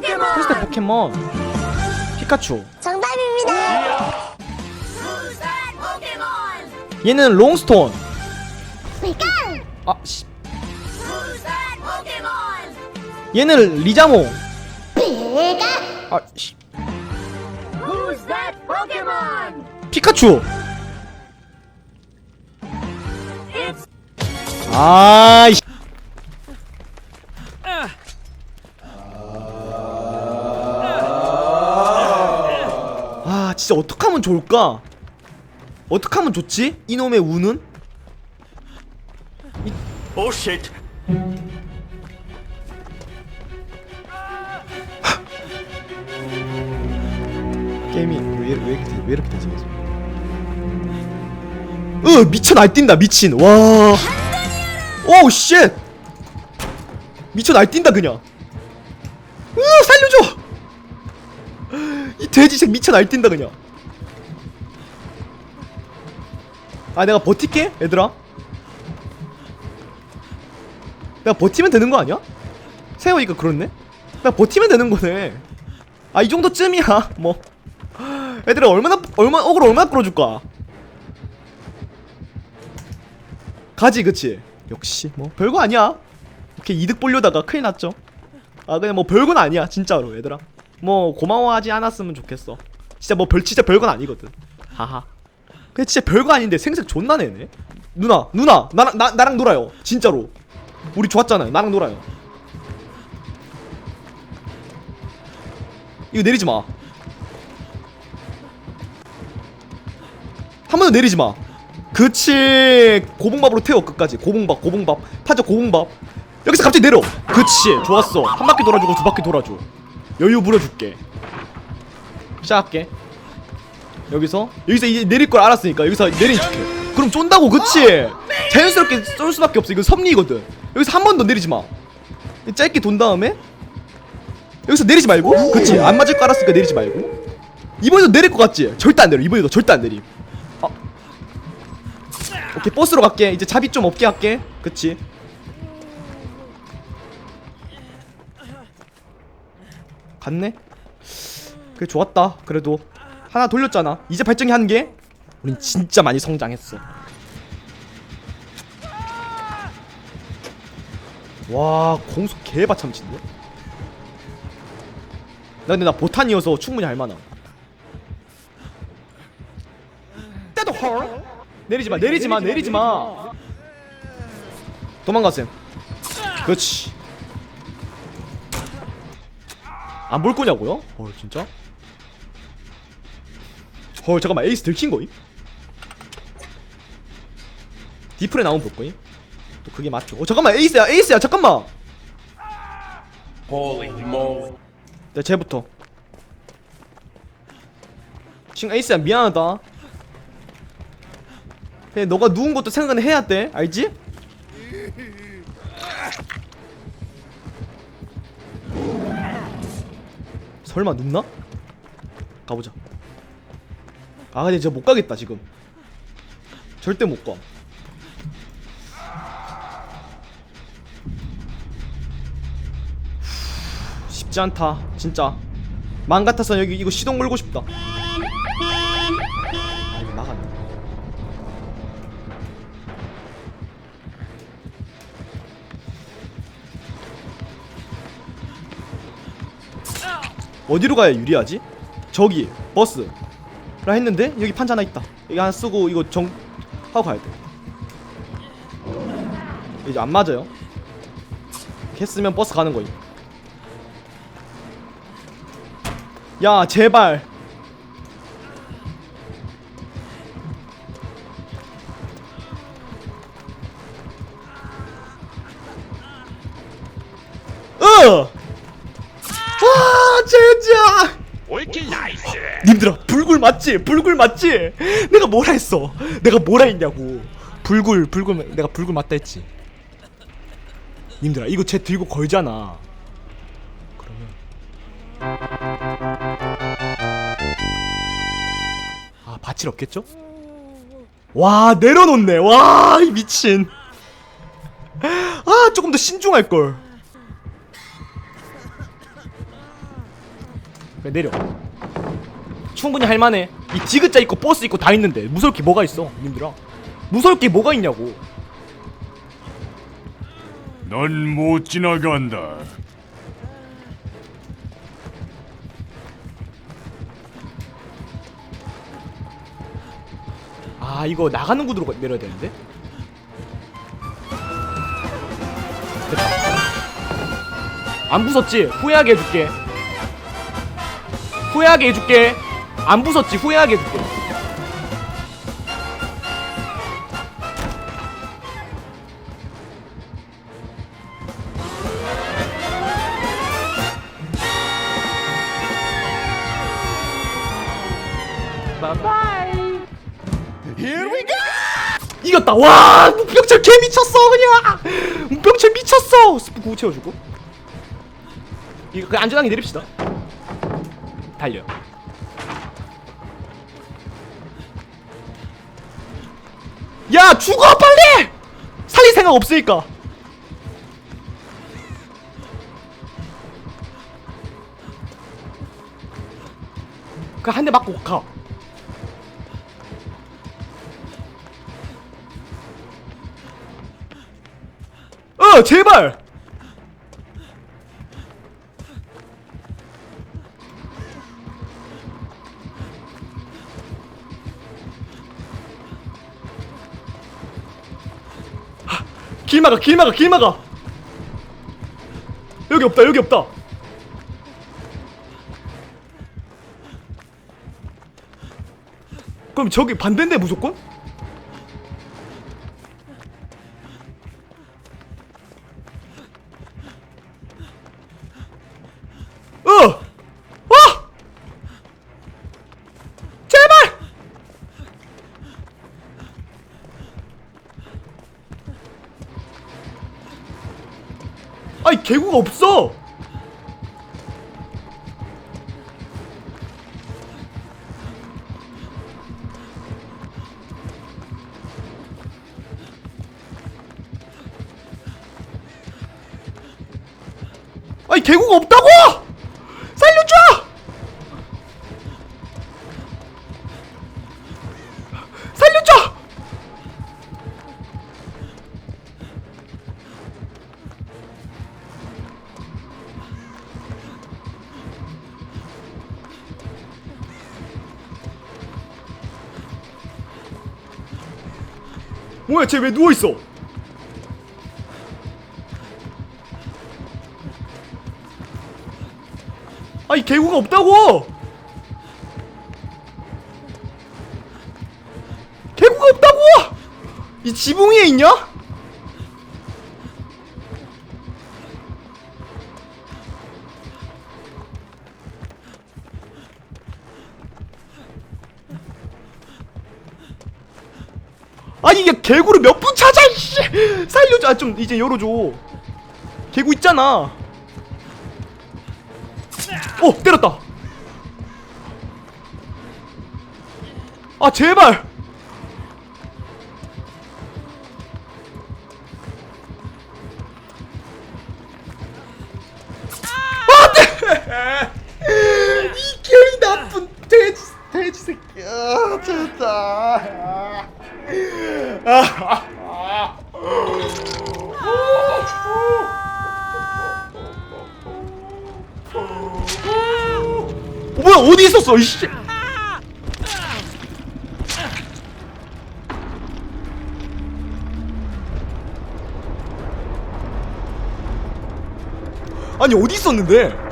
풀스텝 포켓몬 피카츄 정답입니다. 얘는 롱스톤. 아 씨. 얘는 리자몽 피카. 아 씨. 피카츄 아 이. 진짜 어떡하면 좋을까? 어떡하면 좋지? 이놈의 우는? Oh shit. 게임이 왜, 왜 이렇게 되- 왜 이렇게 되지? 으 미쳐 날뛴다 미친 와. 오 쉣. 미쳐 날뛴다 그냥. 으 살려줘. 이 돼지색 미쳐 날뛴다 그냥. 아 내가 버틸게 얘들아. 내가 버티면 되는 거 아니야? 세워니까 그렇네. 내가 버티면 되는 거네. 아 이 정도쯤이야 뭐. 애들이 얼마나 얼마 억울 얼마나 끌어줄까? 가지 그치? 역시 뭐 별거 아니야. 이렇게 이득 보려다가 큰일 났죠. 아 그냥 뭐 별건 아니야 진짜로 얘들아. 뭐 고마워하지 않았으면 좋겠어. 진짜 뭐 별 진짜 별건 아니거든. 하하. 근데 진짜 별거 아닌데 생색 존나 내네. 누나 누나 나랑 나, 나랑 놀아요 진짜로. 우리 좋았잖아요 나랑 놀아요. 이거 내리지 마. 한번더 내리지 마. 그치. 고봉밥으로 태워 끝까지. 고봉밥, 고봉밥. 타자 고봉밥. 여기서 갑자기 내려. 그치. 좋았어. 한 바퀴 돌아주고 두 바퀴 돌아줘. 여유 부려줄게. 시작할게. 여기서 여기서 이제 내릴 걸 알았으니까 여기서 내린 척해. 그럼 쫀다고 그치. 자연스럽게 쏠 수밖에 없어. 이거 섭리거든. 여기서 한 번 더 내리지 마. 짧게 돈 다음에 여기서 내리지 말고. 그치. 안 맞을 거 알았으니까 내리지 말고. 이번에도 내릴 것 같지? 절대 안 내려. 이번에도 절대 안 내림. 아. 오케이 버스로 갈게. 이제 잡이 좀 없게 할게. 그치? 갔네. 그래 좋았다. 그래도 하나 돌렸잖아. 이제 발전기 한 개. 우린 진짜 많이 성장했어. 와 공속 개바참친데. 나 근데 나 보탄이어서 충분히 할만함. 때도 헐. 내리지 마, 내리지 마, 내리지 마. 도망가셈. 그렇지. 안 볼 거냐고요? 헐 진짜? 헐 잠깐만 에이스 들킨 거임? 디플에 나오면 볼 거임? 또 그게 맞죠? 어 잠깐만 에이스야 에이스야 잠깐만. Holy moly. 네, 쟤부터. 지금 에이스야 미안하다. 그냥 너가 누운 것도 생각은 해야 돼, 알지? 설마 눕나? 가보자. 아 근데 저못 가겠다 지금. 절대 못 가. 쉽지 않다 진짜 맘 같아서 여기 이거 시동 걸고 싶다 아 이거 나갔네 어디로 가야 유리하지? 저기 버스 라 했는데 여기 판자 하나 있다. 여기 하나 쓰고 이거 정 하고 가야 돼. 이제 안 맞아요. 했으면 버스 가는 거임. 야 제발. 으! 와 이렇게 나이스? 님들아 불굴 맞지? 불굴 맞지? 내가 뭐라 했어? 내가 뭐라 했냐고 불굴 불굴 내가 불굴 맞다 했지 님들아 이거 쟤 들고 걸잖아 그러면 아 밭일 없겠죠? 와 내려놓네 와 이 미친 아 조금 더 신중할걸 내려 충분히 할만해. 이 디귿자 있고 버스 있고 다 있는데 무서울 게 뭐가 있어 님들아? 무서울 게 뭐가 있냐고. 넌 못 지나간다. 아 이거 나가는 구도로 내려야 되는데? 됐다. 안 부쉈지? 후회하게 해줄게. 후회하게 해줄게 안 부쉈지? 후회하게 해줄게 이겼다. 와 문병철 개 미쳤어 그냥. 문병철 미쳤어. 스프 구구 채워주고. 이거 안전하게 내립시다. 달려 야 죽어 빨리! 살릴 생각 없으니까. 그 한 대 맞고 가. 어 제발 막아 길 막아 길 막아 여기 없다 여기 없다 그럼 저기 반대인데 무조건? 개구가 없어! 아니 개구가 없다고! 뭐야 쟤 왜 누워있어? 아니 개구가 없다고! 개구가 없다고! 이 지붕 위에 있냐? 이게 개구를 몇 분 찾아 이씨. 살려줘. 아 좀 이제 열어줘. 개구 있잖아. 오 때렸다. 아 제발 어, 뭐야 어디 있었어 이씨. 아니 어디 있었는데